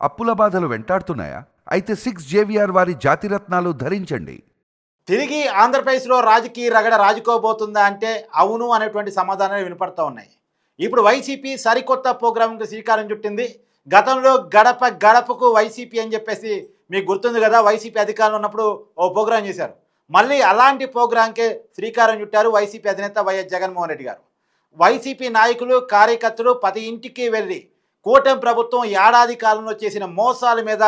అప్పుల బాధలు వెంటాడుతున్నాయా? అయితే సిక్స్ జేవిఆర్ వారి జాతిరత్నాలు ధరించండి. తిరిగి ఆంధ్రప్రదేశ్లో రాజకీయ రగడ రాజుకోబోతుందా అంటే అవును అనేటువంటి సమాధానాలు వినపడతా ఉన్నాయి. ఇప్పుడు వైసీపీ సరికొత్త ప్రోగ్రాంకి శ్రీకారం చుట్టింది. గతంలో గడప గడపకు వైసీపీ అని చెప్పేసి మీకు గుర్తుంది కదా వైసీపీ అధికారంలో ఉన్నప్పుడు ఓ ప్రోగ్రాం చేశారు. మళ్ళీ అలాంటి ప్రోగ్రాంకే శ్రీకారం చుట్టారు వైసీపీ అధినేత వైఎస్ జగన్మోహన్ రెడ్డి గారు. వైసీపీ నాయకులు కార్యకర్తలు ప్రతి ఇంటికి వెళ్ళి కూటమి ప్రభుత్వం ఏడాది కాలంలో చేసిన మోసాల మీద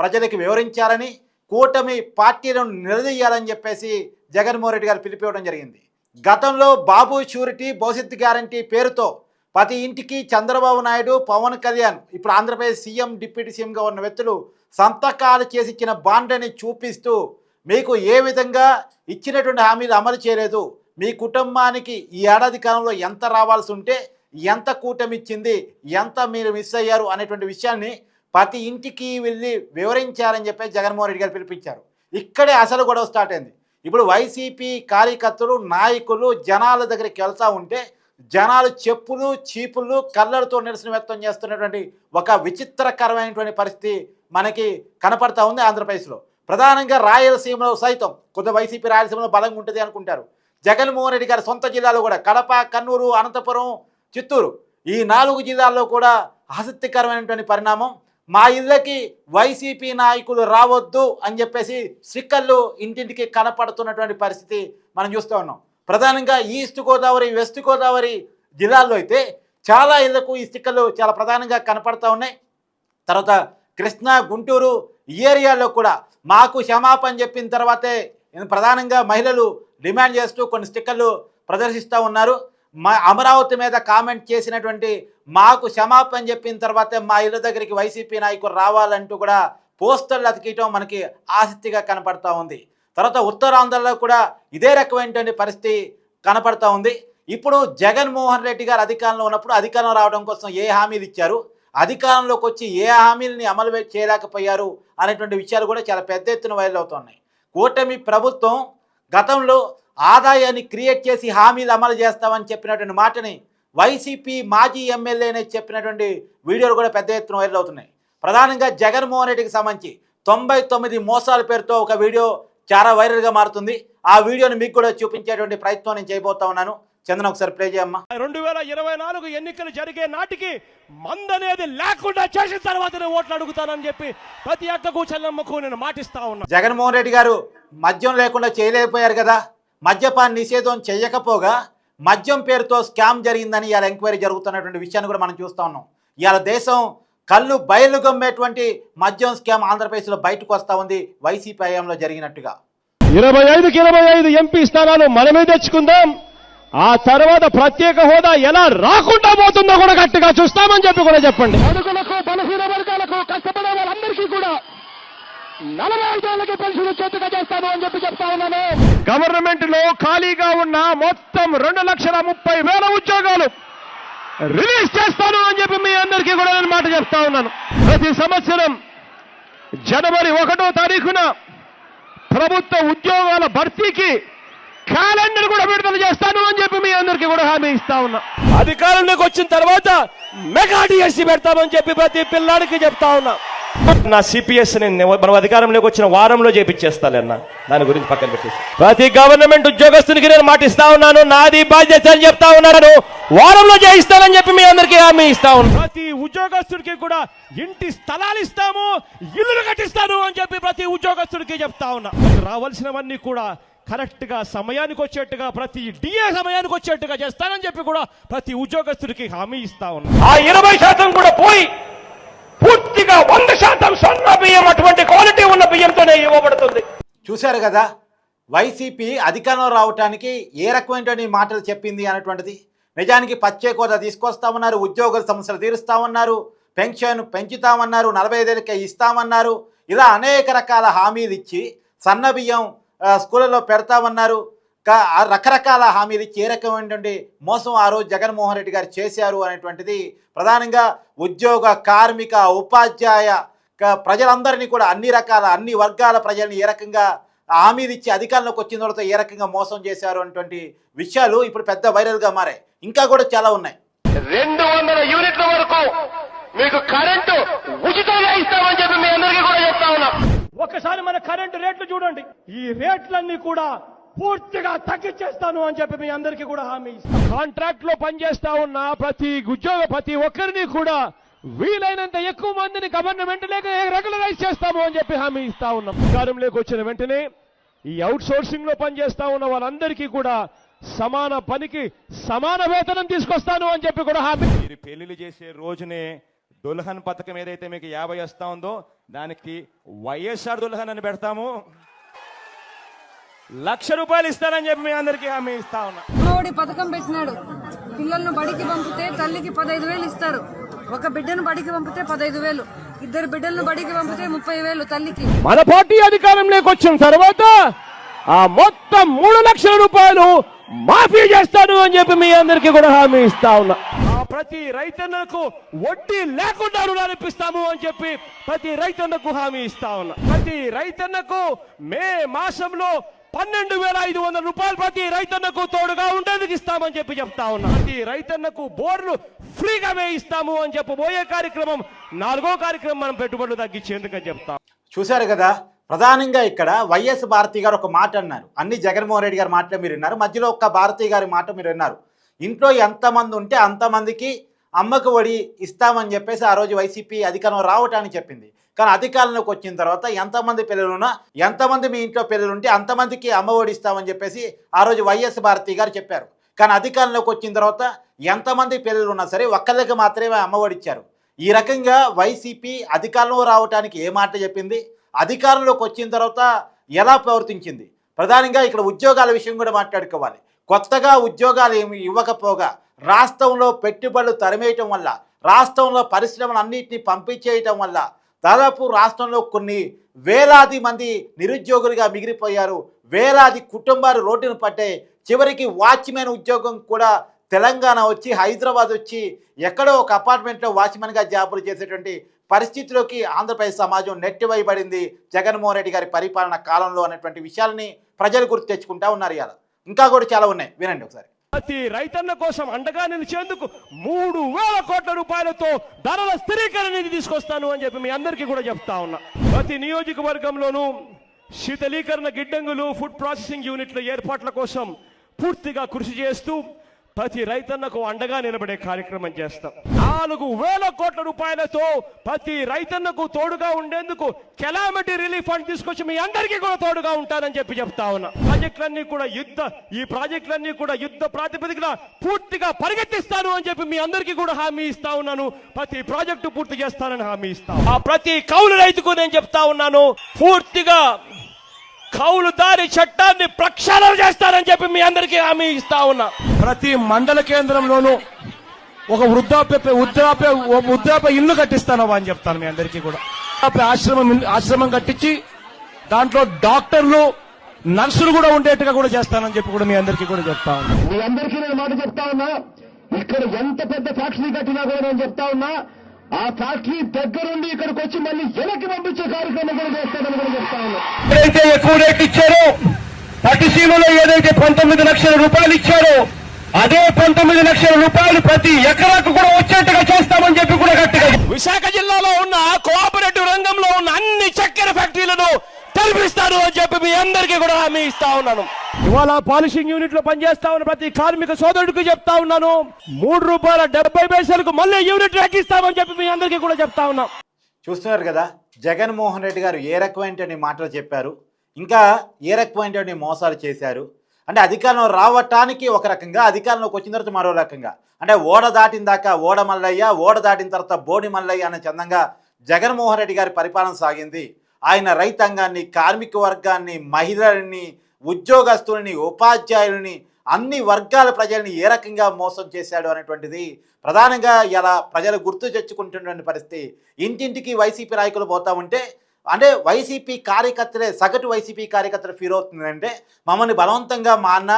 ప్రజలకు వివరించాలని కూటమి పార్టీలను నిలదీయాలని చెప్పేసి జగన్మోహన్ రెడ్డి గారు పిలిపివ్వడం జరిగింది. గతంలో బాబు షూరిటీ భవిష్యత్ గ్యారంటీ పేరుతో ప్రతి ఇంటికి చంద్రబాబు నాయుడు పవన్ కళ్యాణ్ ఇప్పుడు ఆంధ్రప్రదేశ్ సీఎం డిప్యూటీ సీఎంగా ఉన్న వ్యక్తులు సంతకాలు చేసి ఇచ్చిన బాండ్ని చూపిస్తూ మీకు ఏ విధంగా ఇచ్చినటువంటి హామీలు అమలు చేయలేదు. మీ కుటుంబానికి ఈ ఏడాది కాలంలో ఎంత రావాల్సి ఉంటే ఎంత కూటమిచ్చింది ఎంత మీరు మిస్ అయ్యారు అనేటువంటి విషయాన్ని ప్రతి ఇంటికి వెళ్ళి వివరించారని చెప్పి జగన్మోహన్ రెడ్డి గారు పిలిపించారు. ఇక్కడే అసలు గొడవ స్టార్ట్ అయింది. ఇప్పుడు వైసీపీ కార్యకర్తలు నాయకులు జనాల దగ్గరికి వెళ్తూ ఉంటే జనాలు చెప్పులు చీపులు కళ్ళలతో నిరసన వ్యక్తం చేస్తున్నటువంటి ఒక విచిత్రకరమైనటువంటి పరిస్థితి మనకి కనపడతా ఉంది ఆంధ్రప్రదేశ్లో. ప్రధానంగా రాయలసీమలో సైతం కొంత వైసీపీ రాయలసీమలో బలంగా ఉంటుంది అనుకుంటారు. జగన్మోహన్ రెడ్డి గారి సొంత జిల్లాలో కూడా కడప కన్నూరు అనంతపురం చిత్తూరు. ఈ నాలుగు జిల్లాల్లో కూడా ఆసక్తికరమైనటువంటి పరిణామం. మా ఇళ్ళకి వైసీపీ నాయకులు రావద్దు అని చెప్పేసి స్టిక్కర్లు ఇంటింటికి కనపడుతున్నటువంటి పరిస్థితి మనం చూస్తూ ఉన్నాం. ప్రధానంగా ఈస్ట్ గోదావరి వెస్ట్ గోదావరి జిల్లాల్లో అయితే చాలా ఇళ్ళకు ఈ స్టిక్కర్లు చాలా ప్రధానంగా కనపడతా ఉన్నాయి. తర్వాత కృష్ణా గుంటూరు ఈ ఏరియాలో కూడా మాకు క్షమాపణ చెప్పిన తర్వాతే ప్రధానంగా మహిళలు డిమాండ్ చేస్తూ కొన్ని స్టిక్కర్లు ప్రదర్శిస్తూ ఉన్నారు. మా అమరావతి మీద కామెంట్ చేసినటువంటి మాకు క్షమాపణ చెప్పిన తర్వాతే మా ఇళ్ళ దగ్గరికి వైసీపీ నాయకులు రావాలంటూ కూడా పోస్టర్లు అతికియటం మనకి ఆసక్తిగా కనపడతా ఉంది. తర్వాత ఉత్తరాంధ్రలో కూడా ఇదే రకమైనటువంటి పరిస్థితి కనపడతా ఉంది. ఇప్పుడు జగన్మోహన్ రెడ్డి గారు అధికారంలో ఉన్నప్పుడు అధికారం రావడం కోసం ఏ హామీలు ఇచ్చారు? అధికారంలోకి వచ్చి ఏ హామీలని అమలు చేయలేకపోయారు అనేటువంటి విషయాలు కూడా చాలా పెద్ద ఎత్తున వైరల్ అవుతున్నాయి. కూటమి ప్రభుత్వం గతంలో ఆదాయాన్ని క్రియేట్ చేసి హామీలు అమలు చేస్తామని చెప్పినటువంటి మాటని వైసీపీ మాజీ ఎమ్మెల్యేనే చెప్పినటువంటి వీడియోలు కూడా పెద్ద ఎత్తున వైరల్ అవుతున్నాయి. ప్రధానంగా జగన్మోహన్ రెడ్డికి సంబంధించి తొంభై తొమ్మిది మోసాల పేరుతో ఒక వీడియో చాలా వైరల్గా మారుతుంది. ఆ వీడియోని మీకు కూడా చూపించేటువంటి ప్రయత్నం నేను చేయబోతా ఉన్నాను. చందన ఒకసారి ప్లే చేయమ్మా. రెండు వేల ఇరవై నాలుగు ఎన్నికలు జరిగే నాటికి మందనేది లేకుండా చేసిన తర్వాత నేను ఓట్లు అడుగుతానని చెప్పి ప్రతి అక్కకు చెల్లమ్మకు నేను మాటిస్తా ఉన్నా. జగన్మోహన్ రెడ్డి గారు మద్యం లేకుండా చేయలేకపోయారు కదా. మద్యపాన నిషేధం చేయకపోగా మద్యం పేరుతో స్కామ్ జరిగిందని ఇవాళ ఎంక్వైరీ జరుగుతున్నటువంటి విషయాన్ని కూడా మనం చూస్తా ఉన్నాం. ఇవాళ దేశం కళ్ళు బయలు గమ్మేటువంటి మద్యం స్కామ్ ఆంధ్రప్రదేశ్లో బయటకు వస్తూ ఉంది వైసీపీ హయాంలో జరిగినట్టుగా. ఇరవై ఐదుకి ఇరవై ఐదు ఎంపీ స్థానాలు మనమే తెచ్చుకుందాం. ఆ తర్వాత ప్రత్యేక హోదా ఎలా రాకుండా పోతుందో కూడా గట్టిగా చూస్తామని చెప్పి కూడా చెప్పండి. బలహీన వర్గాలకు కష్టపడే వాళ్ళందరికీ కూడా నలభై ఐదేళ్ళకి పెన్షన్ వచ్చేట్టుగా చేస్తాను అని చెప్పి చెప్తా ఉన్నాను. గవర్నమెంట్లో ఖాళీగా ఉన్న మొత్తం రెండు లక్షల ముప్పై వేల ఉద్యోగాలు రిలీజ్ చేస్తాను అని చెప్పి మీ అందరికీ కూడా నేను మాట చెప్తా ఉన్నాను. ప్రతి సంవత్సరం జనవరి ఒకటో తారీఖున ప్రభుత్వ ఉద్యోగాల భర్తీకి క్యాలెండర్ కూడా విడుదల చేస్తాను అని చెప్పి మీ అందరికీ కూడా హామీ ఇస్తా ఉన్నా. అధికారంలోకి వచ్చిన తర్వాత మెగా డిఎస్సి పెడతామని చెప్పి ప్రతి పిల్లాడికి చెప్తా ఉన్నా. నా సిపిఎస్ నేను మనం అధికారంలోకి వచ్చిన వారంలో చేపించేస్తానన్న దాని గురించి పక్కన పెట్టేసి. ప్రతి గవర్నమెంట్ ఉద్యోగస్తునికి నేను మాటిస్తా ఉన్నాను. నాది బాధ్యత అని చెప్తా ఉన్నాను వారంలో చేయిస్తానని చెప్పి మీ అందరికీ హామీ ఇస్తా ఉన్నాను ప్రతి ఉద్యోగస్తుడికి కూడా ఇంటి స్థలాలు ఇస్తాము ఇల్లులు కట్టిస్తాను అని చెప్పి ప్రతి ఉద్యోగస్తుడికి చెప్తా ఉన్నా. రావాల్సినవన్నీ కూడా కరెక్ట్గా సమయానికి వచ్చేట్టుగా ప్రతి డిఏ సమయానికి వచ్చేట్టుగా చేస్తానని చెప్పి కూడా ప్రతి ఉద్యోగస్తుడికి హామీ ఇస్తా ఉన్నా. ఆ ఇరవై శాతం కూడా పోయి పూర్తిగా వంద శాతం సన్న బియ్యం అటువంటి క్వాలిటీ ఉన్న బియ్యంతోనే ఇవ్వబడుతుంది. చూశారు కదా వైసీపీ అధికారంలో రావటానికి ఏ రకమైనటువంటి మాటలు చెప్పింది అనేటువంటిది. నిజానికి ప్రత్యేక హోదా తీసుకొస్తామన్నారు ఉద్యోగుల సమస్యలు తీరుస్తామన్నారు పెన్షన్ పెంచుతామన్నారు నలభై ఐదేళ్ళకే ఇస్తామన్నారు. ఇలా అనేక రకాల హామీలు ఇచ్చి సన్న బియ్యం స్కూళ్ళలో పెడతామన్నారు. రకరకాల హామీలు ఇచ్చి ఏ రకమైనటువంటి మోసం ఆ రోజు జగన్మోహన్ రెడ్డి గారు చేశారు అనేటువంటిది ప్రధానంగా ఉద్యోగ కార్మిక ఉపాధ్యాయ ప్రజలందరినీ కూడా అన్ని రకాల అన్ని వర్గాల ప్రజల్ని ఏ రకంగా హామీలు ఇచ్చి అధికారంలోకి వచ్చిన తర్వాత ఏ రకంగా మోసం చేశారు అనేటువంటి విషయాలు ఇప్పుడు పెద్ద వైరల్గా మారాయి. ఇంకా కూడా చాలా ఉన్నాయి. రెండు వందల యూనిట్ల వరకు మీకు కరెంటు ఉచితంగా ఇస్తామని చెప్పి మీ అందరికీ కూడా చెప్తా ఉన్నాం. ఒకసారి మన కరెంటు రేట్లు చూడండి. ఈ రేట్లన్నీ కూడా పూర్తిగా తగ్గించేస్తాను అని చెప్పి మీ అందరికీ కూడా హామీ ఇస్తాను. కాంట్రాక్ట్లో పనిచేస్తా ఉన్న ప్రతి ఉద్యోగ ప్రతి ఒక్కరిని కూడా వీలైనంత ఎక్కువ మందిని గవర్నమెంట్ లేక రెగ్యులరైజ్ చేస్తాము అని చెప్పి హామీ ఇస్తా ఉన్నాం. అధికారంలోకి వచ్చిన వెంటనే ఈ అవుట్ సోర్సింగ్లో పనిచేస్తా ఉన్న వాళ్ళందరికీ కూడా సమాన పనికి సమాన వేతనం తీసుకొస్తాను అని చెప్పి కూడా హామీ మీరు పెళ్ళిళ్ళు చేసే రోజునే దుల్హన్ పథకం ఏదైతే మీకు యాభై వస్తా ఉందో దానికి వైఎస్ఆర్ దుల్హన్ అని పెడతాము. లక్ష రూపాయలు ఇస్తానని చెప్పి మీ అందరికీ హామీ ఇస్తా ఉన్నా. పథకం పెట్టినాడు. పిల్లలను బడికి పంపితే తల్లికి పదహైదు వేలు ఇస్తారు. ఒక బిడ్డను బడికి పంపితే పదహైదు వేలు. ఇద్దరు బిడ్డలను బడికి పంపితే ముప్పై వేలు తల్లికి. మన పార్టీ అధికారంలోకి వచ్చిన తర్వాత ఆ మొత్తం మూడు లక్షల రూపాయలు మాఫీ చేస్తాను అని చెప్పి మీ అందరికీ కూడా హామీ ఇస్తా ఉన్నా. ప్రతి రైతన్నకు వడ్డీ లేకుండా రుణాలు ఇప్పిస్తాము అని చెప్పి ప్రతి రైతన్నకు హామీ ఇస్తా ఉన్నా. ప్రతి రైతన్నకు మే మాసంలో పన్నెండు వేల ఐదు వందల రూపాయలు ప్రతి రైతన్నకు తోడుగా ఉండేందుకు ఇస్తామని చెప్పి చెప్తా ఉన్నా. ప్రతి రైతన్నకు బోర్లు ఫ్రీగా వేయిస్తాము అని చెప్పబోయే కార్యక్రమం నాలుగో కార్యక్రమం మనం పెట్టుబడులు తగ్గించేందుకు చెప్తాం. చూశారు కదా ప్రధానంగా ఇక్కడ వైఎస్ భారతి గారు ఒక మాట అన్నారు. అన్ని జగన్మోహన్ రెడ్డి గారి మాటలు మీరు విన్నారు మధ్యలో ఒక్క భారతి గారి మాట మీరు విన్నారు. ఇంట్లో ఎంతమంది ఉంటే అంతమందికి అమ్మకు వడి ఇస్తామని చెప్పేసి ఆ రోజు వైసీపీ అధికారం రావటానికి చెప్పింది. కానీ అధికారంలోకి వచ్చిన తర్వాత ఎంతమంది పిల్లలు ఉన్నా ఎంతమంది మీ ఇంట్లో పిల్లలు ఉంటే అంతమందికి అమ్మ ఓడిస్తామని చెప్పేసి ఆ రోజు వైఎస్ భారతి గారు చెప్పారు. కానీ అధికారంలోకి వచ్చిన తర్వాత ఎంతమంది పిల్లలు ఉన్నా సరే ఒక్కళ్ళకి మాత్రమే అమ్మ ఓడిచ్చారు ఈ రకంగా వైసీపీ అధికారంలో రావడానికి ఏ మాట చెప్పింది? అధికారంలోకి వచ్చిన తర్వాత ఎలా ప్రవర్తించింది? ప్రధానంగా ఇక్కడ ఉద్యోగాల విషయం కూడా మాట్లాడుకోవాలి. కొత్తగా ఉద్యోగాలు ఏమి ఇవ్వకపోగా రాష్ట్రంలో పెట్టుబడులు తరిమేయటం వల్ల రాష్ట్రంలో పరిశ్రమలు అన్నింటినీ పంపించేయటం వల్ల దాదాపు రాష్ట్రంలో కొన్ని వేలాది మంది నిరుద్యోగులుగా మిగిలిపోయారు. వేలాది కుటుంబాలు రోడ్డును పట్టాయి చివరికి వాచ్మెన్ ఉద్యోగం కూడా తెలంగాణ వచ్చి హైదరాబాద్ వచ్చి ఎక్కడో ఒక అపార్ట్మెంట్లో వాచ్మెన్గా జాబులు చేసేటువంటి పరిస్థితిలోకి ఆంధ్రప్రదేశ్ సమాజం నెట్టివైబడింది జగన్మోహన్ రెడ్డి గారి పరిపాలన కాలంలో అనేటువంటి విషయాల్ని ప్రజలు గుర్తు తెచ్చుకుంటా ఉన్నారు ఇవాళ. ఇంకా కూడా చాలా ఉన్నాయి. వినండి ఒకసారి. ప్రతి రైతన్న కోసం అండగా నిలిచేందుకు మూడు వేల కోట్ల రూపాయలతో ధరల స్థిరీకరణ నిధి తీసుకొస్తాను అని చెప్పి మీ అందరికీ కూడా చెప్తా ఉన్నా. ప్రతి నియోజకవర్గంలోనూ శీతలీకరణ గిడ్డంగులు ఫుడ్ ప్రాసెసింగ్ యూనిట్ల ఏర్పాట్ల కోసం పూర్తిగా కృషి చేస్తూ ప్రతి రైతన్నకు అండగా నిలబడే కార్యక్రమం చేస్తాం. నాలుగు వేల కోట్ల రూపాయలతో ప్రతి రైతన్నకు తోడుగా ఉండేందుకు కెలామిటీ రిలీఫ్ ఫండ్ తీసుకొచ్చి మీ అందరికీ కూడా తోడుగా ఉంటానని చెప్పి చెప్తా ఉన్నా. ప్రాజెక్టులన్నీ కూడా యుద్ధ ఈ ప్రాజెక్టులన్నీ కూడా యుద్ధ ప్రాతిపదికన పూర్తిగా పరిగెత్తిస్తాను అని చెప్పి మీ అందరికీ కూడా హామీ ఇస్తా ఉన్నాను. ప్రతి ప్రాజెక్టు పూర్తి చేస్తానని హామీ ఇస్తాను ఆ ప్రతి కౌలు రైతుకు నేను చెప్తా ఉన్నాను. పూర్తిగా కౌలుదారి చట్టాన్ని ప్రక్షాళన చేస్తానని చెప్పి మీ అందరికీ హామీ ఇస్తా ఉన్నా. ప్రతి మండల కేంద్రంలోనూ ఒక వృద్ధాప్య వృద్ధాప్య వృద్ధాప్య ఇల్లు కట్టిస్తాను అని చెప్తాను మీ అందరికీ కూడా. ఆశ్రమం ఆశ్రమం కట్టించి దాంట్లో డాక్టర్లు నర్సులు కూడా ఉండేట్టుగా కూడా చేస్తానని చెప్పి కూడా మీ అందరికీ కూడా చెప్తా ఉన్నాను మీ అందరికీ నేను మాట చెప్తా ఉన్నా ఇక్కడ ఎంత పెద్ద ఫ్యాక్టరీ కట్టినా కూడా నేను చెప్తా ఉన్నా ఆ ఫ్యాక్టరీ దగ్గరుండి ఇక్కడికి వచ్చి మళ్ళీ వెనక్కి పంపించే కార్యక్రమం కూడా చేస్తానని కూడా చెప్తా ఉన్నా. ఏదైతే ఎక్కువ రేట్ ఇచ్చారో పట్టిసీమలో ఏదైతే పంతొమ్మిది లక్షల రూపాయలు ఇచ్చారో అదే పంతొమ్మిది లక్షల రూపాయలు ప్రతి ఎకరాకు కూడా వచ్చేట్టుగా చేస్తామని చెప్పి కూడా గట్టిగా విశాఖ జిల్లాలో ఉన్న కోఆపరేటివ్ రంగంలో ఉన్న అన్ని చక్కెర ఫ్యాక్టరీలను తెరిపిస్తాను అని చెప్పి మీ అందరికీ కూడా హామీ ఇస్తా ఉన్నాను. ఇవాళ పాలిషింగ్ యూనిట్లో పనిచేస్తా ఉన్న ప్రతి కార్మిక సోదరుడికి చెప్తా ఉన్నాను. మూడు రూపాయల డెబ్బై పైసలకు మళ్ళీ యూనిట్ ఎక్కిస్తామని చెప్పి మీ అందరికీ కూడా చెప్తా ఉన్నాం. చూస్తున్నారు కదా జగన్మోహన్ రెడ్డి గారు ఏ రకమైనటువంటి మాటలు చెప్పారు ఇంకా ఏ రకమైనటువంటి మోసాలు చేశారు అంటే అధికారంలో రావటానికి ఒక రకంగా అధికారంలోకి వచ్చిన తర్వాత మరో రకంగా. అంటే ఓడ దాటిన దాకా ఓడ మల్లయ్య ఓడ దాటిన తర్వాత బోడి మల్లయ్య అనే చందంగా జగన్మోహన్ రెడ్డి గారి పరిపాలన సాగింది. ఆయన రైతాంగాన్ని కార్మిక వర్గాన్ని మహిళల్ని ఉద్యోగస్తుల్ని ఉపాధ్యాయుల్ని అన్ని వర్గాల ప్రజల్ని ఏ రకంగా మోసం చేశాడు అనేటువంటిది ప్రధానంగా ఇలా ప్రజలు గుర్తు తెచ్చుకుంటున్నటువంటి పరిస్థితి. ఇంటింటికి వైసీపీ నాయకులు పోతా ఉంటే అంటే వైసీపీ కార్యకర్తలే సగటు వైసీపీ కార్యకర్తలు ఫీల్ అవుతుందంటే మమ్మల్ని బలవంతంగా మా అన్న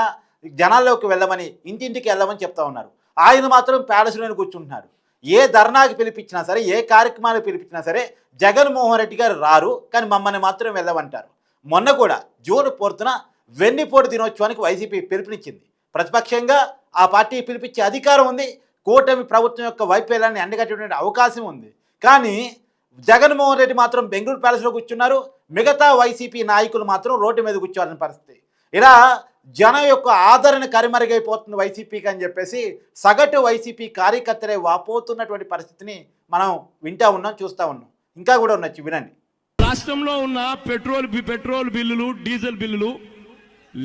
జనాల్లోకి వెళ్ళమని ఇంటింటికి వెళ్ళమని చెప్తా ఉన్నారు. ఆయన మాత్రం ప్యాలెస్లోనే కూర్చుంటున్నారు. ఏ ధర్నాకి పిలిపించినా సరే ఏ కార్యక్రమానికి పిలిపించినా సరే జగన్మోహన్ రెడ్డి గారు రారు కానీ మమ్మల్ని మాత్రం వెళ్ళమంటారు. మొన్న కూడా జూన్ ఫోర్త్న వెన్నిపోటు దినోత్సవానికి వైసీపీ పిలుపునిచ్చింది. ప్రతిపక్షంగా ఆ పార్టీ పిలిపించే అధికారం ఉంది కూటమి ప్రభుత్వం యొక్క వైఫల్యాన్ని ఎండగట్టేటువంటి అవకాశం ఉంది. కానీ జగన్మోహన్ రెడ్డి మాత్రం బెంగళూరు ప్యాలెస్లో కూర్చున్నారు మిగతా వైసీపీ నాయకులు మాత్రం రోడ్డు మీద కూర్చోవాలని పరిస్థితి. ఇలా జనం యొక్క ఆదరణ కరిమరుగైపోతుంది వైసీపీకి అని చెప్పేసి సగటు వైసీపీ కార్యకర్తలే వాపోతున్నటువంటి పరిస్థితిని మనం వింటా ఉన్నాం చూస్తూ ఉన్నాం. ఇంకా కూడా ఉన్నచ్చు వినండి. రాష్ట్రంలో ఉన్న పెట్రోల్ పెట్రోల్ బిల్లులు డీజిల్ బిల్లులు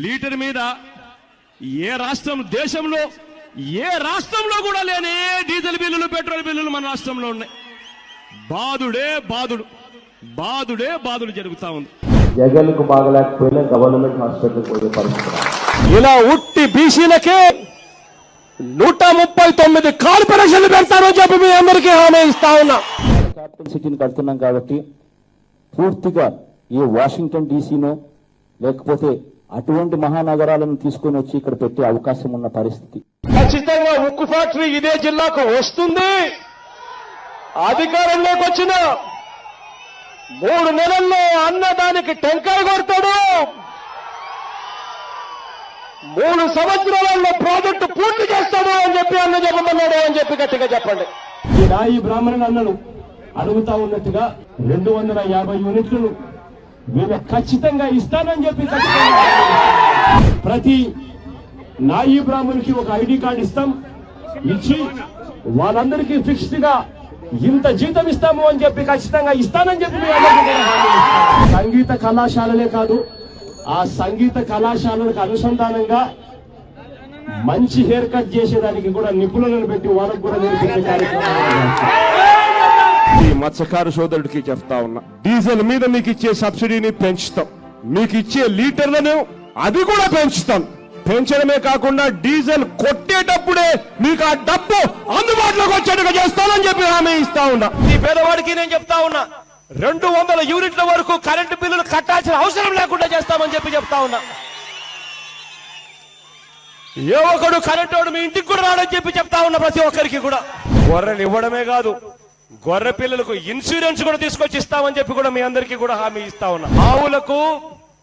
లీటర్ మీద ఏ రాష్ట్రం దేశంలో ఏ రాష్ట్రంలో కూడా లేని డీజిల్ బిల్లులు పెట్రోల్ బిల్లులు మన రాష్ట్రంలో ఉన్నాయి. బాధుడే బాధుడు బాధుడే బాధుడు జరుగుతా ఉంది. జగన్కు బాగలేకపోయినా గవర్నమెంట్ హాస్పిటల్కి పోయే పరిస్థితి. ఇలా ఉట్టి బీసీలకే నూట ముప్పై తొమ్మిది కార్పొరేషన్లు పెడతారని చెప్పి మీ అందరికీ హామీ ఇస్తా ఉన్నా. క్యాపిటల్ సిటీని కడుతున్నాం కాబట్టి పూర్తిగా ఈ వాషింగ్టన్ డీసీనో లేకపోతే అటువంటి మహానగరాలను తీసుకొని వచ్చి ఇక్కడ పెట్టే అవకాశం ఉన్న పరిస్థితి. ఖచ్చితంగా ఉక్కు ఫ్యాక్టరీ ఇదే జిల్లాకు వస్తుంది. అధికారంలోకి వచ్చిన మూడు నెలల్లో అన్నదానికి టెంకర్ కొడతాడు. మూడు సంవత్సరాలలో ప్రాజెక్టు పూర్తి చేస్తాడు అని చెప్పి అన్న చెప్పమన్నాడు అని చెప్పి గట్టిగా చెప్పండి. ఈ రాయి బ్రాహ్మణుడు అన్నలు అడుగుతా ఉన్నట్టుగా రెండు వందల యాభై యూనిట్లు వీళ్ళు ఖచ్చితంగా ఇస్తానని చెప్పి ప్రతి నాయి బ్రాహ్మణునికి ఒక ఐడి కార్డు ఇస్తాం. ఇచ్చి వాళ్ళందరికీ ఫిక్స్డ్గా ఇంత జీతం ఇస్తాము అని చెప్పి ఖచ్చితంగా ఇస్తానని చెప్పి సంగీత కళాశాలలే కాదు ఆ సంగీత కళాశాలలకు అనుసంధానంగా మంచి హెయిర్ కట్ చేసేదానికి కూడా నిపుణులను పెట్టి వాళ్ళకు కూడా నేర్పించే కార్యక్రమం ఈ మత్స్యకారు సోదరుడికి చెప్తా ఉన్నా డీజిల్ మీద మీకు ఇచ్చే సబ్సిడీని పెంచుతాం. మీకు ఇచ్చే లీటర్లను అది కూడా పెంచుతాం. పెంచడమే కాకుండా డీజిల్ కొట్టేటప్పుడే మీకు ఆ డబ్బు అందుబాటులోకి వచ్చేట్టుగా చేస్తానని చెప్పి హామీ ఇస్తా ఉన్నా. ఈ పేదవాడికి నేను చెప్తా ఉన్నా. రెండు వందల యూనిట్ల వరకు కరెంటు బిల్లులు కట్టాల్సిన అవసరం లేకుండా చేస్తామని చెప్పి చెప్తా ఉన్నా. ఏ ఒకడు కరెంట్ వాడు మీ ఇంటికి కూడా రాడని చెప్పి చెప్తా ఉన్నా ప్రతి ఒక్కరికి కూడా. గొర్రెలు ఇవ్వడమే కాదు గొర్రె పిల్లలకు ఇన్సూరెన్స్ కూడా తీసుకొచ్చి ఇస్తామని చెప్పి కూడా మీ అందరికీ కూడా హామీ ఇస్తా ఉన్నా. ఆవులకు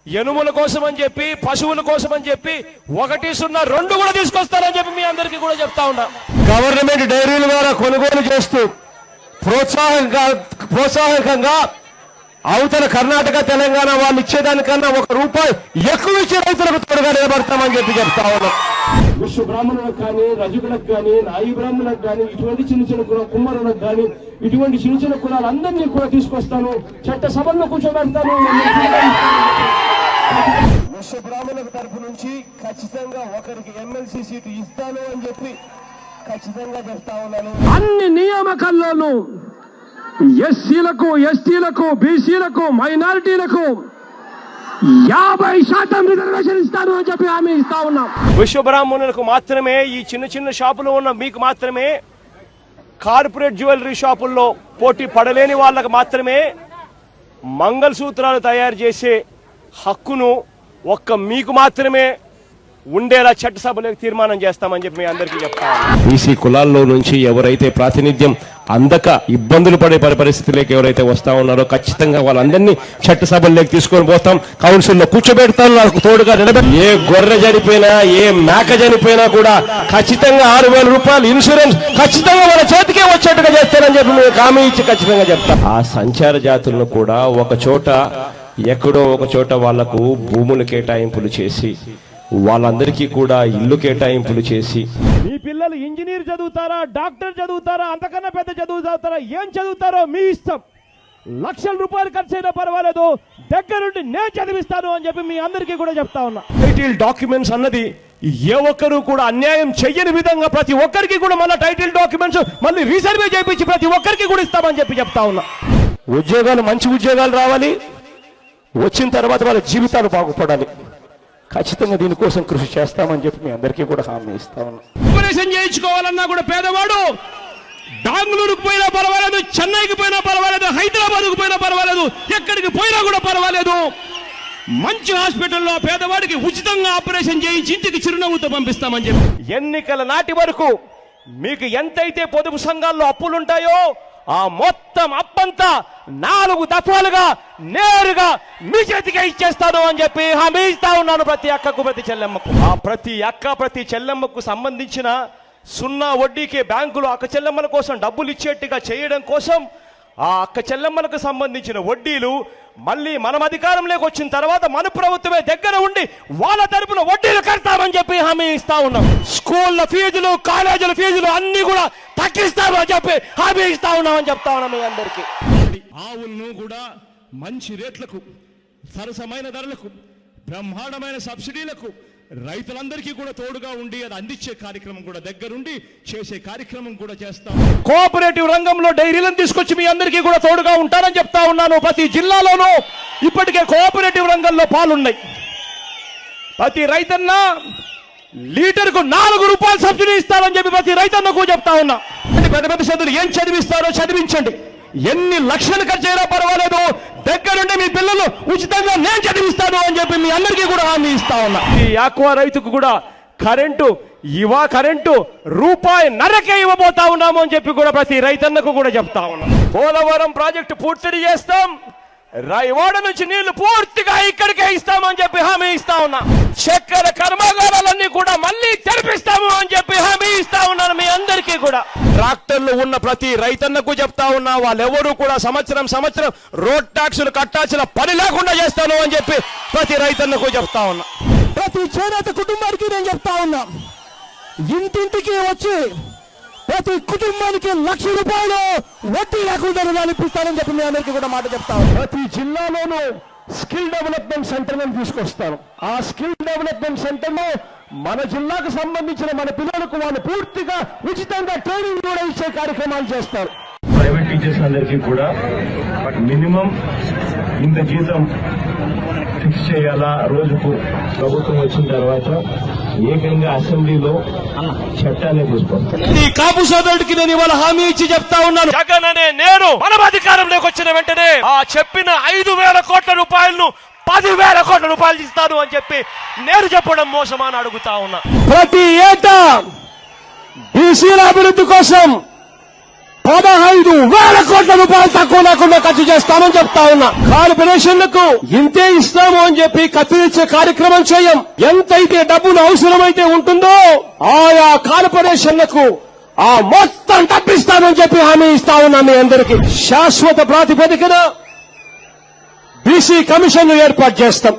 ఎనుముల కోసం అని చెప్పి పశువుల కోసం అని చెప్పి ఒకటి సున్నా రెండు కూడా తీసుకొస్తారని చెప్పి మీ అందరికీ కూడా చెప్తా ఉన్నా. గవర్నమెంట్ డైరీల ద్వారా కొనుగోలు చేస్తూ ప్రోత్సాహంగా ప్రోత్సాహకంగా అవతల కర్ణాటక తెలంగాణ వాళ్ళు ఇచ్చేదానికన్నా ఒక రూపాయి ఎక్కువ ఇచ్చే రైతులకు తోడుగా నిలబడతామని చెప్పి చెప్తా ఉన్నాం. విశ్వ బ్రాహ్మణులకు కానీ రజకులకు కానీ నాయి బ్రాహ్మణులకు కానీ ఇటువంటి చిన్న చిన్న కుల కుమ్మరులకు కానీ ఇటువంటి చిన్న చిన్న కులాలందరినీ కూడా తీసుకొస్తాను. చట్ట సభల్లో కూర్చోబెడతాను. విశ్వ బ్రాహ్మణులకు తరపు నుంచి ఖచ్చితంగా ఒకరికి ఎమ్మెల్సీ సీటు ఇస్తాను అని చెప్పి ఖచ్చితంగా చెప్తా ఉన్నాను. అన్ని నియామకాల్లోనూ ఎస్సీలకు ఎస్టీలకు బీసీలకు మైనారిటీలకు యాభై శాతం రిజర్వేషన్ ఇస్తాను అని చెప్పి హామీ ఇస్తా ఉన్నాం. విశ్వబ్రాహ్మణులకు మాత్రమే ఈ చిన్న చిన్న షాపులో ఉన్న మీకు మాత్రమే కార్పొరేట్ జ్యువెలరీ షాపుల్లో పోటీ పడలేని వాళ్ళకు మాత్రమే మంగళసూత్రాలు తయారు చేసే హక్కును ఒక్క మీకు మాత్రమే ఉండేలా చట్టసభలోకి తీర్మానం చేస్తామని చెప్పి మీ అందరికీ చెప్తాను బీసీ కులాల్లో నుంచి ఎవరైతే ప్రాతినిధ్యం అందక ఇబ్బందులు పడే పరి- ఎవరైతే వస్తా ఉన్నారో ఖచ్చితంగా వాళ్ళందరినీ చట్టసభల్లోకి తీసుకొని పోతాం. కౌన్సిల్లో కూర్చోబెడతాం. నాకు తోడుగా నిలబెట్టి ఏ గొర్రె చనిపోయినా ఏ మేక చనిపోయినా కూడా ఖచ్చితంగా ఆరు వేల రూపాయలు ఇన్సూరెన్స్ ఖచ్చితంగా వాళ్ళ చేతికే వచ్చేట్టుగా చేస్తానని చెప్పి మీకు హామీ ఇచ్చి ఖచ్చితంగా చెప్తాం. ఆ సంచార జాతులను కూడా ఒక చోట ఎక్కడో ఒక చోట వాళ్ళకు భూములు కేటాయింపులు చేసి వాళ్ళందరికీ కూడా ఇల్లు కేటాయింపులు చేసి. మీ పిల్లలు ఇంజనీర్ చదువుతారా డాక్టర్ చదువుతారా అంతకన్నా పెద్ద చదువు చదువుతారా ఏం చదువుతారో మీ ఇష్టం. లక్షల రూపాయలు ఖర్చు అయినా పర్వాలేదు దగ్గరుండి నేను చదివిస్తాను అని చెప్పి మీ అందరికీ కూడా చెప్తా ఉన్నా. టైటిల్ డాక్యుమెంట్స్ అన్నది ఏ ఒక్కరు కూడా అన్యాయం చెయ్యని విధంగా ప్రతి ఒక్కరికి కూడా మళ్ళీ టైటిల్ డాక్యుమెంట్స్ మళ్ళీ రీసర్వే చేయించి ప్రతి ఒక్కరికి కూడా ఇస్తామని చెప్పి చెప్తా ఉన్నా. ఉద్యోగాలు మంచి ఉద్యోగాలు రావాలి. వచ్చిన తర్వాత వాళ్ళ జీవితాలు బాగుపడాలి. ఖచ్చితంగా దీనికోసం కృషి చేస్తామని చెప్పి మీ అందరికీ కూడా హామీ ఇస్తా ఉన్నాం. ఆపరేషన్ చేయించుకోవాలన్నా కూడా పేదవాడు బెంగళూరుకు పోయినా పర్వాలేదు చెన్నైకి పోయినా పర్వాలేదు హైదరాబాద్కు పోయినా పర్వాలేదు ఎక్కడికి పోయినా కూడా పర్వాలేదు. మంచి హాస్పిటల్లో పేదవాడికి ఉచితంగా ఆపరేషన్ చేయించి ఇంటికి చిరునవ్వుతో పంపిస్తామని చెప్పి. ఎన్నికల నాటి వరకు మీకు ఎంతైతే పొదుపు సంఘాల్లో అప్పులుంటాయో ఆ మొత్తం అప్పంతా నాలుగు దఫాలుగా నేరుగా మీ చేతికి ఇచ్చేస్తాను అని చెప్పి హామీ ఇస్తా ఉన్నాను ప్రతి అక్కకు ప్రతి చెల్లెమ్మకు. ఆ ప్రతి అక్క ప్రతి చెల్లెమ్మకు సంబంధించిన సున్నా వడ్డీకి బ్యాంకులు అక్క చెల్లెమ్మల కోసం డబ్బులు ఇచ్చేట్టుగా చేయడం కోసం ఆ అక్క చెల్లెమ్మలకు సంబంధించిన వడ్డీలు మళ్ళీ మనం అధికారంలోకి వచ్చిన తర్వాత మన ప్రభుత్వమే దగ్గర ఉండి వాళ్ళ తరపున వడ్డీలు కడతామని చెప్పి హామీ ఇస్తా ఉన్నాం. స్కూళ్ళ ఫీజులు కాలేజీల ఫీజులు అన్ని కూడా తగ్గిస్తామని చెప్పి హామీ ఇస్తా ఉన్నామని చెప్తా ఉన్నాం మీ అందరికీ. ఆవులను కూడా మంచి రేట్లకు సరసమైన ధరలకు బ్రహ్మాండమైన సబ్సిడీలకు రైతులందరికీ కూడా తోడుగా ఉండి అది అందించే కార్యక్రమం కూడా దగ్గరుండి చేసే కార్యక్రమం కూడా చేస్తాం. కోఆపరేటివ్ రంగంలో డైరీలను తీసుకొచ్చి మీ అందరికీ కూడా తోడుగా ఉంటారని చెప్తా ఉన్నాను. ప్రతి జిల్లాలోనూ ఇప్పటికే కోఆపరేటివ్ రంగంలో పాలున్నాయి. ప్రతి రైతన్న లీటర్కు నాలుగు రూపాయలు సబ్సిడీ ఇస్తారని చెప్పి ప్రతి రైతన్నకు చెప్తా ఉన్నా. పెద్ద పెద్ద చదువులు ఏం చదివిస్తారో చదివించండి. ఎన్ని లక్షలు ఖర్చు అయినా పర్వాలేదు. దగ్గరుండి మీ పిల్లలు ఉచితంగా నేను చదివిస్తాను అని చెప్పి మీ అందరికీ కూడా హామీ ఇస్తా ఉన్నా. ఈ ఆక్వా రైతుకు కూడా కరెంటు ఇవా కరెంటు రూపాయి నరకే ఇవ్వబోతా ఉన్నాము అని చెప్పి కూడా ప్రతి రైతన్నకు కూడా చెప్తా ఉన్నాం. పోలవరం ప్రాజెక్టు పూర్తి చేస్తాం. రాయవాడ నుంచి నీళ్ళు పూర్తిగా ఇక్కడికే ఇస్తామని చెప్పి హామీ ఇస్తా ఉన్నా. చక్కెర కర్మాగారాలన్నీ కూడా మళ్ళీ తెరిపిస్తాము అని చెప్పి హామీ ఇస్తా ఉన్నాను మీ అందరికీ కూడా. ట్రాక్టర్లు ఉన్న ప్రతి రైతన్నకు చెప్తా ఉన్నా వాళ్ళెవరూ కూడా సంవత్సరం సంవత్సరం రోడ్ ట్యాక్సులు కట్టాల్సిన పని లేకుండా చేస్తాను అని చెప్పి ప్రతి రైతన్నకు చెప్తా ఉన్నా. ప్రతి చేనేత కుటుంబానికి నేను చెప్తా ఉన్నా. ఇంటింటికి వచ్చి ప్రతి కుటుంబానికి లక్ష రూపాయలు వడ్డీ లేకుండా రుణాలు ఇప్పిస్తానని చెప్పి మీ అందరికీ కూడా మాట చెప్తాను ప్రతి జిల్లాలోనూ స్కిల్ డెవలప్మెంట్ సెంటర్ అని తీసుకొస్తాను. ఆ స్కిల్ డెవలప్మెంట్ సెంటర్లో మన జిల్లాకు సంబంధించిన మన పిల్లలకు వాళ్ళు పూర్తిగా ఉచితంగా ట్రైనింగ్ కూడా ఇచ్చే కార్యక్రమాలు చేస్తారు. ప్రైవేట్ టీచర్స్ అందరికీ కూడా మినిమం ఇంత జీతం ఫిక్స్ చేయాలా? రోజుకు ప్రభుత్వం వచ్చిన తర్వాత ఏకంగా అసెంబ్లీలో చట్టాన్ని తీసుకొస్తాం. ఈ కాపు సోదరుడికి నేను ఇవాళ హామీ ఇచ్చి చెప్తా ఉన్నాను. జగన్ అనే నేను మనం అధికారంలోకి వచ్చిన వెంటనే ఆ చెప్పిన ఐదు వేల కోట్ల రూపాయలను పదివేల కోట్ల రూపాయలు ఇస్తాను అని చెప్పి నేను చెప్పడం మోసమా అని అడుగుతా ఉన్నా. ప్రతి ఏటా బీసీల అభివృద్ధి కోసం పదహైదు వేల కోట్ల రూపాయలు తక్కువ లేకుండా ఖర్చు చేస్తామని చెప్తా ఉన్నా. కార్పొరేషన్లకు ఇంతే ఇస్తాము అని చెప్పి కత్తిరించే కార్యక్రమం చేయం. ఎంతైతే డబ్బులు అవసరమైతే ఉంటుందో ఆయా కార్పొరేషన్లకు ఆ మొత్తం తప్పిస్తానని చెప్పి హామీ ఇస్తా ఉన్నా మీ అందరికీ. శాశ్వత ప్రాతిపదికన బీసీ కమిషన్ ఏర్పాటు చేస్తాం.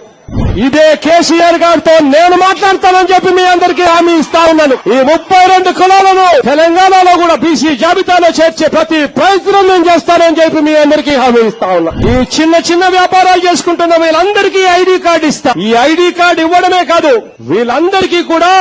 ఇదే కేసీఆర్ గారితో నేను మాట్లాడతానని చెప్పి మీ అందరికీ హామీ ఇస్తా ఉన్నాను. ఈ ముప్పై రెండు కులాలను తెలంగాణలో కూడా బీసీ జాబితాలో చేర్చే ప్రతి ప్రయత్నం నేను చేస్తానని చెప్పి మీ అందరికీ హామీ ఇస్తా ఉన్నా. ఈ చిన్న చిన్న వ్యాపారాలు చేసుకుంటున్న వీళ్ళందరికీ ఐడి కార్డు ఇస్తా. ఈ ఐడి కార్డు ఇవ్వడమే కాదు వీళ్ళందరికీ కూడా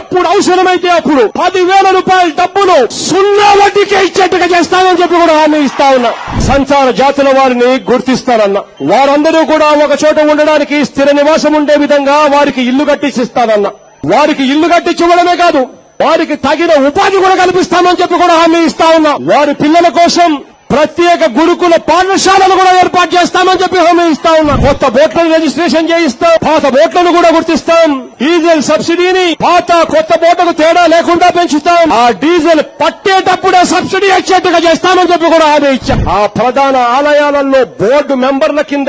ఎప్పుడు అవసరమైతే అప్పుడు పదివేల రూపాయల డబ్బులు సున్నా వడ్డీకే ఇచ్చేట్టుగా చేస్తానని చెప్పి కూడా హామీ ఇస్తా ఉన్నా. సంచార జాతుల వారిని గుర్తిస్తానన్నా వారందరూ కూడా ఒక చోట ఉండడానికి స్థిర నివాసం ఉండే విధంగా వారికి ఇల్లు కట్టించిస్తానన్న వారికి ఇల్లు కట్టించివ్వడమే కాదు వారికి తగిన ఉపాధి కూడా కల్పిస్తామని చెప్పి కూడా హామీ ఇస్తా ఉన్నా. వారి పిల్లల కోసం ప్రత్యేక గురుకుల పాఠశాలలు కూడా ఏర్పాటు చేస్తామని చెప్పి హామీ ఇస్తా ఉన్నాం. కొత్త బోట్లను రిజిస్ట్రేషన్ చేయిస్తాం. పాత బోట్లను కూడా గుర్తిస్తాం. డీజిల్ సబ్సిడీని పాత కొత్త బోట్లకు తేడా లేకుండా పెంచుతాం. ఆ డీజిల్ పట్టేటప్పుడే సబ్సిడీ వచ్చేట్టుగా చేస్తామని చెప్పి కూడా హామీ ఇచ్చాం. ఆ ప్రధాన ఆలయాలలో బోర్డు మెంబర్ల కింద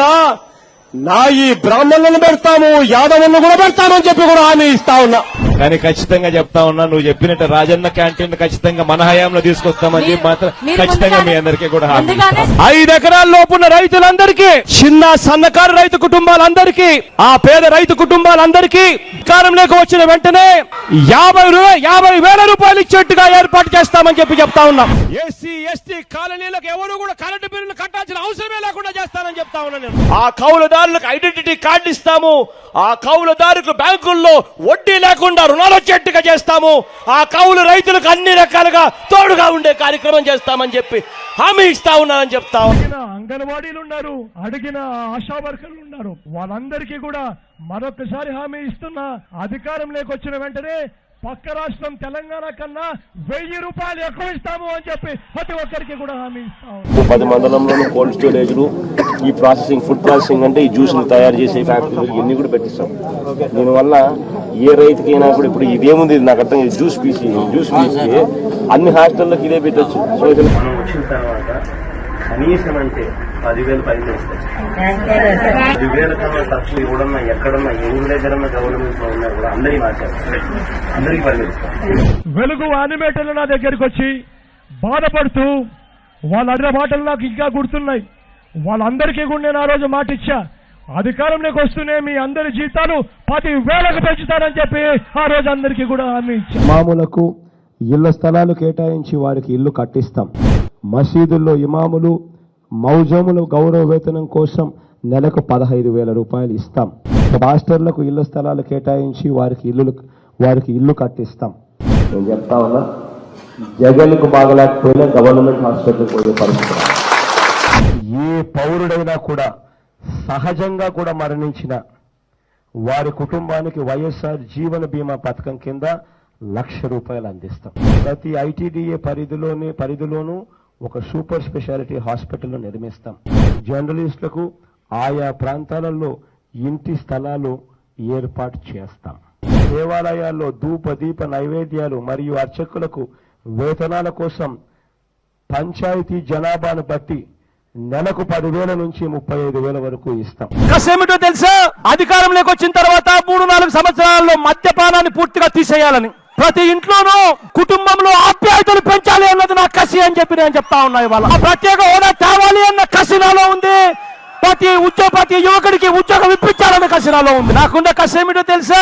నాయి బ్రాహ్మణులను పెడతాము యాదవులను కూడా పెడతామని చెప్పి కూడా హామీ ఇస్తా ఉన్నా కానీ ఖచ్చితంగా చెప్తా ఉన్నా నువ్వు చెప్పినట్టు రాజన్న క్యాంటీన్ ఖచ్చితంగా మన హయాంలో తీసుకొస్తామని చెప్పి మాత్రం ఖచ్చితంగా మీ అందరికీ కూడా హామీ. ఐదు ఎకరాల లోపున్న రైతులందరికీ చిన్న సన్నకారు రైతు కుటుంబాలందరికీ ఆ పేద రైతు కుటుంబాలందరికీ అధికారంలోకి వచ్చిన వెంటనే యాభై యాభై వేల రూపాయలు ఇచ్చేట్టుగా ఏర్పాటు చేస్తామని చెప్పి చెప్తా ఉన్నాం. ఎస్సీ ఎస్టీ కాలనీలకు ఎవరు కూడా కరెంటు బిల్లులు కట్టాల్సిన అవసరమే లేకుండా చేస్తానని చెప్తా ఉన్నాను నేను. ఆ కౌలుదారులకు ఐడెంటిటీ కార్డు ఇస్తాము. ఆ కౌలుదారులకు బ్యాంకుల్లో వడ్డీ లేకుండా రుణాలు వచ్చేట్టుగా చేస్తాము. ఆ కౌలు రైతులకు అన్ని రకాలుగా తోడుగా ఉండే కార్యక్రమం చేస్తామని చెప్పి హామీ ఇస్తా ఉన్నానని చెప్తా అంగన్వాడీలు ఉన్నారు అడిగిన ఆశా వర్కర్లు ఉన్నారు. వాళ్ళందరికీ కూడా మరొకసారి హామీ ఇస్తున్నా అధికారంలోకి వచ్చిన వెంటనే పక్క రాష్ట్రం తెలంగాణ కన్నా వెయ్యి రూపాయలు ఎక్కువ ఇస్తాము అని చెప్పి ప్రతి ఒక్కరికి కూడా హామీ ఇస్తాము పది మండలంలోని కోల్డ్ స్టోరేజ్లు ఈ ప్రాసెసింగ్ ఫుడ్ ప్రాసెసింగ్ అంటే ఈ జ్యూస్లు తయారు చేసే ఫ్యాక్టరీలు ఇవన్నీ కూడా పెట్టిస్తాం. దీనివల్ల ఏ రైతుకైనా కూడా ఇప్పుడు ఇదేముంది ఇది నాకు అర్థం. జ్యూస్ పీసి జ్యూస్ పీసి అన్ని హాస్టల్లోకి ఇదే పెట్టచ్చు. సో ఇది మనం వచ్చిన తర్వాత కనీసం అంటే పదివేలు పైన పదివేల కన్నా తక్కువ ఇవ్వడన్నా ఎక్కడన్నా ఎవరి దగ్గరన్నా గవర్నమెంట్లో ఉన్నా కూడా అందరికీ మార్చారు. అందరికీ పనిచేస్తాం వెలుగు యానిమేటర్లు నా దగ్గరికి వచ్చి బాధపడుతూ వాళ్ళ అడిగిన మాటలు నాకు ఇంకా గుర్తున్నాయి. వాళ్ళందరికీ కూడా నేను ఆ రోజు మాట ఇచ్చా అధికారంలోకి వస్తూనే మీ అందరి జీతాలు పది వేలకు పెంచుతానని చెప్పి ఆ రోజు అందరికీ కూడా హామీ ఇచ్చా. ఇమాములకు ఇళ్ళ స్థలాలు కేటాయించి వారికి ఇల్లు కట్టిస్తాం. మసీదుల్లో ఇమాములు మౌజములు గౌరవ వేతనం కోసం నెలకు పదహైదు వేల రూపాయలు ఇస్తాం. పాస్టర్లకు ఇళ్ళ స్థలాలు కేటాయించి వారికి ఇల్లు వారికి ఇల్లు కట్టిస్తాం. నేను చెప్తా ఉన్నా జగన్కు బాగలేకపోయినా గవర్నమెంట్ హాస్పిటల్కి పోయే పరిస్థితి. ఏ పౌరుడైనా కూడా సహజంగా కూడా మరణించిన వారి కుటుంబానికి వైఎస్ఆర్ జీవన బీమా పథకం కింద లక్ష రూపాయలు అందిస్తాం. ప్రతి ఐటీడీఏ పరిధిలోని పరిధిలోనూ ఒక సూపర్ స్పెషాలిటీ హాస్పిటల్ నిర్మిస్తాం. జర్నలిస్టులకు ఆయా ప్రాంతాలలో ఇంటి స్థలాలు ఏర్పాటు చేస్తాం. దేవాలయాల్లో ధూప దీప నైవేద్యాలు మరియు అర్చకులకు వేతనాల కోసం పంచాయతీ జనాభాను బట్టి నెలకు పదివేల నుంచి ముప్పై ఐదు వేల వరకు ఇస్తాం. ఏమిటో తెలుసా? అధికారంలోకి వచ్చిన తర్వాత మూడు నాలుగు సంవత్సరాల్లో మద్యపానాన్ని పూర్తిగా తీసేయాలని. ప్రతి ఇంట్లోనూ కుటుంబంలో ఆప్యాయతలు పెంచాలి అన్నది నా కసి అని చెప్పి నేను చెప్తా ఉన్నా ఇవాళ. ఆ ప్రత్యేక హోదా తేవాలి అన్న కసి నాలో ఉంది. ప్రతి ఉద్యోగ ప్రతి యువకుడికి ఉద్యోగం ఇప్పించాలన్న కసి నాలో ఉంది. నాకున్న కసి ఏమిటో తెలుసా?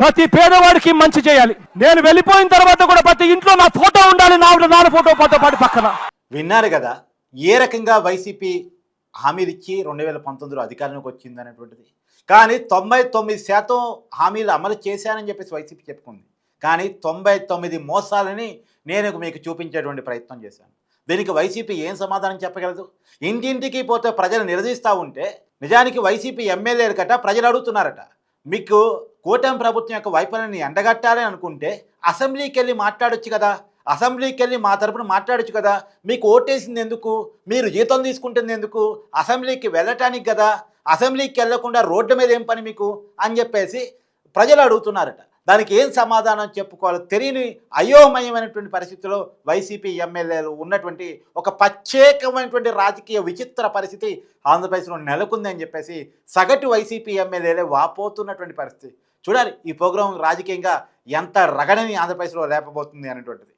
ప్రతి పేదవాడికి మంచి చేయాలి. నేను వెళ్ళిపోయిన తర్వాత కూడా ప్రతి ఇంట్లో నా ఫోటో ఉండాలి. నా నాన్న ఫోటో పాటు పాటు పక్కన. విన్నారు కదా ఏ రకంగా వైసీపీ హామీలిచ్చి రెండు వేల పంతొమ్మిదిలో అధికారంలోకి వచ్చింది అనేటువంటిది కానీ తొంభై తొమ్మిది శాతం హామీలు అమలు చేశానని చెప్పేసి వైసీపీ చెప్పుకుంది. కానీ తొంభై తొమ్మిది మోసాలని నేను మీకు చూపించేటువంటి ప్రయత్నం చేశాను. దీనికి వైసీపీ ఏం సమాధానం చెప్పగలదు? ఇంటింటికి పోతే ప్రజలు నిలదీస్తూ ఉంటే నిజానికి వైసీపీ ఎమ్మెల్యేలు కట ప్రజలు అడుగుతున్నారట. మీకు కూటమి ప్రభుత్వం యొక్క వైఫల్యాన్ని ఎండగట్టాలని అనుకుంటే అసెంబ్లీకి వెళ్ళి మాట్లాడొచ్చు కదా? అసెంబ్లీకి వెళ్ళి మా తరపున మాట్లాడొచ్చు కదా? మీకు ఓటేసింది ఎందుకు? మీరు జీతం తీసుకుంటుంది ఎందుకు? అసెంబ్లీకి వెళ్ళటానికి కదా? అసెంబ్లీకి వెళ్ళకుండా రోడ్డు మీద ఏం పని మీకు? అని చెప్పేసి ప్రజలు అడుగుతున్నారట. దానికి ఏం సమాధానం చెప్పుకోవాలో? తెలియని అయోమయమైనటువంటి పరిస్థితిలో వైసీపీ ఎమ్మెల్యేలు ఉన్నటువంటి ఒక ప్రత్యేకమైనటువంటి రాజకీయ విచిత్ర పరిస్థితి ఆంధ్రప్రదేశ్లో నెలకొంది అని చెప్పేసి సగటు వైసీపీ ఎమ్మెల్యేలే వాపోతున్నటువంటి పరిస్థితి. చూడాలి ఈ ప్రోగ్రాం రాజకీయంగా ఎంత రగడని ఆంధ్రప్రదేశ్లో లేపబోతుంది అనేటువంటిది.